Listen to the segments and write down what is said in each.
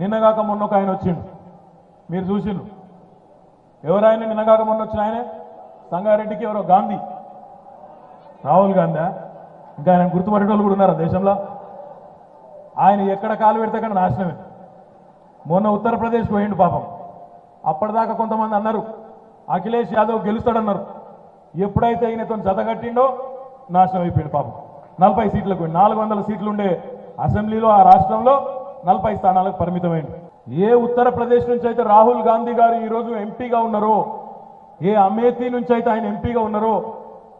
నిన్నగాక మొన్న ఒక ఆయన వచ్చిండు. మీరు చూసిండు ఎవరాయన నిన్నగాక మొన్న వచ్చిన ఆయనే? సంగారెడ్డికి ఎవరో? గాంధీ. రాహుల్ గాంధీ ఇంకా ఆయన గుర్తుపడేటోళ్ళు కూడా ఉన్నారా దేశంలో? ఆయన ఎక్కడ కాలు పెడితే కానీ నాశనమే. మొన్న ఉత్తరప్రదేశ్ పోయిండు పాపం. అప్పటిదాకా కొంతమంది అన్నారు అఖిలేష్ యాదవ్ గెలుస్తాడన్నారు. ఎప్పుడైతే ఈయనతో జతగట్టిండో నాశనం అయిపోయింది పాపం. నలభై సీట్లకు నాలుగు వందల సీట్లు ఉండే అసెంబ్లీలో ఆ రాష్ట్రంలో నలభై స్థానాలకు పరిమితమైంది. ఏ ఉత్తరప్రదేశ్ నుంచి అయితే రాహుల్ గాంధీ గారు ఈరోజు ఎంపీగా ఉన్నారో ఏ అమేథీ నుంచి అయితే ఆయన ఎంపీగా ఉన్నారో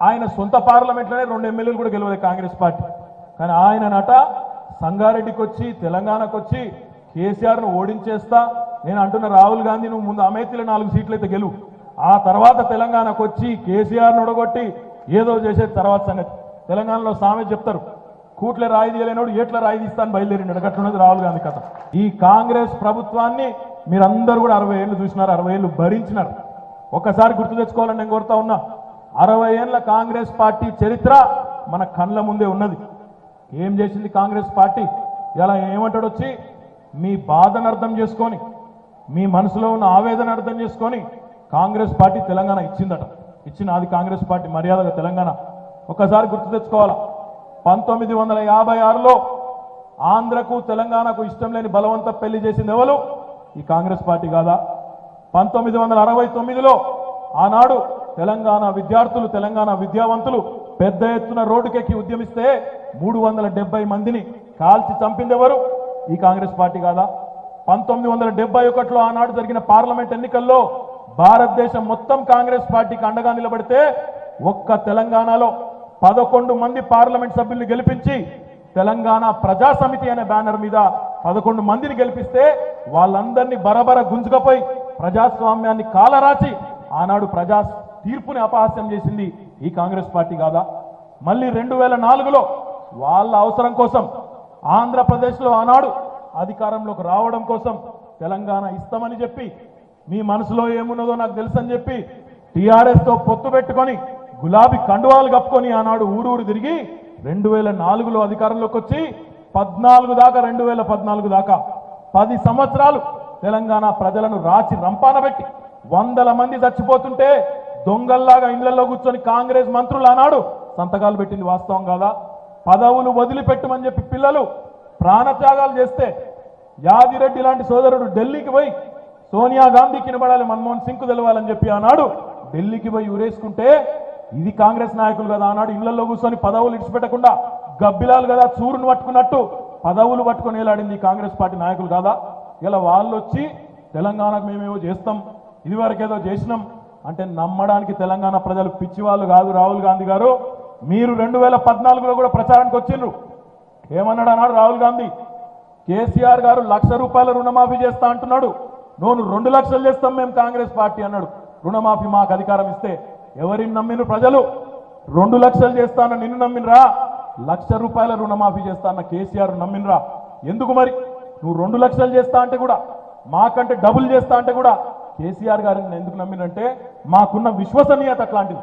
ఆయన సొంత పార్లమెంట్లోనే రెండు ఎమ్మెల్యేలు కూడా గెలవలేదు కాంగ్రెస్ పార్టీ. కానీ ఆయన నట సంగారెడ్డికి వచ్చి తెలంగాణకు వచ్చి కేసీఆర్ను ఓడించేస్తా నేను అంటున్న రాహుల్ గాంధీ నువ్వు ముందు అమేథీలో నాలుగు సీట్లు అయితే గెలువు ఆ తర్వాత తెలంగాణకు వచ్చి కేసీఆర్ను ఒడగొట్టి ఏదో చేసేది తర్వాత సంగతి. తెలంగాణలో సామె చెప్తారు. కూట్ల రాయి తీయలేనోడు ఏట్ల రాయి తీస్తాను బయలుదేరినాడు అట్లున్నది రాహుల్ గాంధీ కథ. ఈ కాంగ్రెస్ ప్రభుత్వాన్ని మీరందరూ కూడా అరవై ఏళ్ళు చూసినారు అరవై ఏళ్ళు భరించినారు. ఒక్కసారి గుర్తు తెచ్చుకోవాలని నేను కోరుతా ఉన్నా. అరవై ఏళ్ళ కాంగ్రెస్ పార్టీ చరిత్ర మన కళ్ళ ముందే ఉన్నది. ఏం చేసింది కాంగ్రెస్ పార్టీ? ఇలా ఏమంటాడు వచ్చి మీ బాధను అర్థం చేసుకొని మీ మనసులో ఉన్న ఆవేదన అర్థం చేసుకొని కాంగ్రెస్ పార్టీ తెలంగాణ ఇచ్చిందట. ఇచ్చిన అది కాంగ్రెస్ పార్టీ మర్యాదగా తెలంగాణ. ఒకసారి గుర్తు తెచ్చుకోవాలా? పంతొమ్మిది వందల యాభై ఆరులో ఆంధ్రకు తెలంగాణకు ఇష్టం లేని బలవంత పెళ్ళి చేసింది ఎవరు? ఈ కాంగ్రెస్ పార్టీ కాదా? పంతొమ్మిది వందల అరవై తొమ్మిదిలో ఆనాడు తెలంగాణ విద్యార్థులు తెలంగాణ విద్యావంతులు పెద్ద ఎత్తున రోడ్డుకెక్కి ఉద్యమిస్తే మూడు వందల డెబ్బై మందిని కాల్చి చంపిందెవరు ఈ కాంగ్రెస్ పార్టీ కాదా? పంతొమ్మిది వందల డెబ్బై ఒకటిలో ఆనాడు జరిగిన పార్లమెంట్ ఎన్నికల్లో భారతదేశం మొత్తం కాంగ్రెస్ పార్టీకి అండగా నిలబడితే ఒక్క తెలంగాణలో పదకొండు మంది పార్లమెంట్ సభ్యుల్ని గెలిపించి తెలంగాణ ప్రజా సమితి అనే బ్యానర్ మీద పదకొండు మందిని గెలిపిస్తే వాళ్ళందరినీ బరబర గుంజుకపోయి ప్రజాస్వామ్యాన్ని కాలరాచి ఆనాడు ప్రజా తీర్పుని అపహాస్యం చేసింది ఈ కాంగ్రెస్ పార్టీ కాదా? మళ్ళీ రెండు వేల నాలుగులో వాళ్ళ అవసరం కోసం ఆంధ్రప్రదేశ్లో ఆనాడు అధికారంలోకి రావడం కోసం తెలంగాణ ఇస్తామని చెప్పి మీ మనసులో ఏమున్నదో నాకు తెలుసని చెప్పి టీఆర్ఎస్తో పొత్తు పెట్టుకొని గులాబీ కండువాలు కప్పుకొని ఆనాడు ఊరూరు తిరిగి రెండు వేల నాలుగులో అధికారంలోకి వచ్చి పద్నాలుగు దాకా రెండు వేల పద్నాలుగు దాకా పది సంవత్సరాలు తెలంగాణ ప్రజలను రాచి రంపాన పెట్టి వందల మంది చచ్చిపోతుంటే దొంగల్లాగా ఇండ్లలో కూర్చొని కాంగ్రెస్ మంత్రులు ఆనాడు సంతకాలు పెట్టింది వాస్తవం కాదా? పదవులు వదిలిపెట్టమని చెప్పి పిల్లలు ప్రాణత్యాగాలు చేస్తే యాదిరెడ్డి లాంటి సోదరుడు ఢిల్లీకి పోయి సోనియా గాంధీ కినబడాలి మన్మోహన్ సింగ్ తెలవాలని చెప్పి ఆనాడు ఢిల్లీకి పోయి ఊరేసుకుంటే ఇది కాంగ్రెస్ నాయకులు కదా అన్నాడు ఇళ్ళలో కూర్చొని పదవులు ఇడిచిపెట్టకుండా గబ్బిలాలు కదా చూరును పట్టుకున్నట్టు పదవులు పట్టుకొని వేలాడింది ఈ కాంగ్రెస్ పార్టీ నాయకులు కాదా? ఇలా వాళ్ళు వచ్చి తెలంగాణకు మేమేమో చేస్తాం ఇదివరకేదో చేసినాం అంటే నమ్మడానికి తెలంగాణ ప్రజలు పిచ్చివాళ్ళు కాదు రాహుల్ గాంధీ గారు. మీరు రెండు వేల పద్నాలుగులో కూడా ప్రచారానికి వచ్చిండ్రు. ఏమన్నాడు అన్నాడు రాహుల్ గాంధీ? కేసీఆర్ గారు లక్ష రూపాయల రుణమాఫీ చేస్తా అంటున్నాడు. నోను రెండు లక్షలు చేస్తాం మేము కాంగ్రెస్ పార్టీ అన్నాడు. రుణమాఫీ మాకు అధికారం ఇస్తే ఎవరిని నమ్మిన ప్రజలు రెండు లక్షలు చేస్తాన నిన్ను నమ్మినరా? లక్ష రూపాయల రుణమాఫీ చేస్తాన కేసీఆర్ నమ్మినరా? ఎందుకు మరి? నువ్వు రెండు లక్షలు చేస్తా అంటే కూడా మాకంటే డబుల్ చేస్తా అంటే కూడా కేసీఆర్ గారిని ఎందుకు నమ్మినంటే మాకున్న విశ్వసనీయత అట్లాంటిది.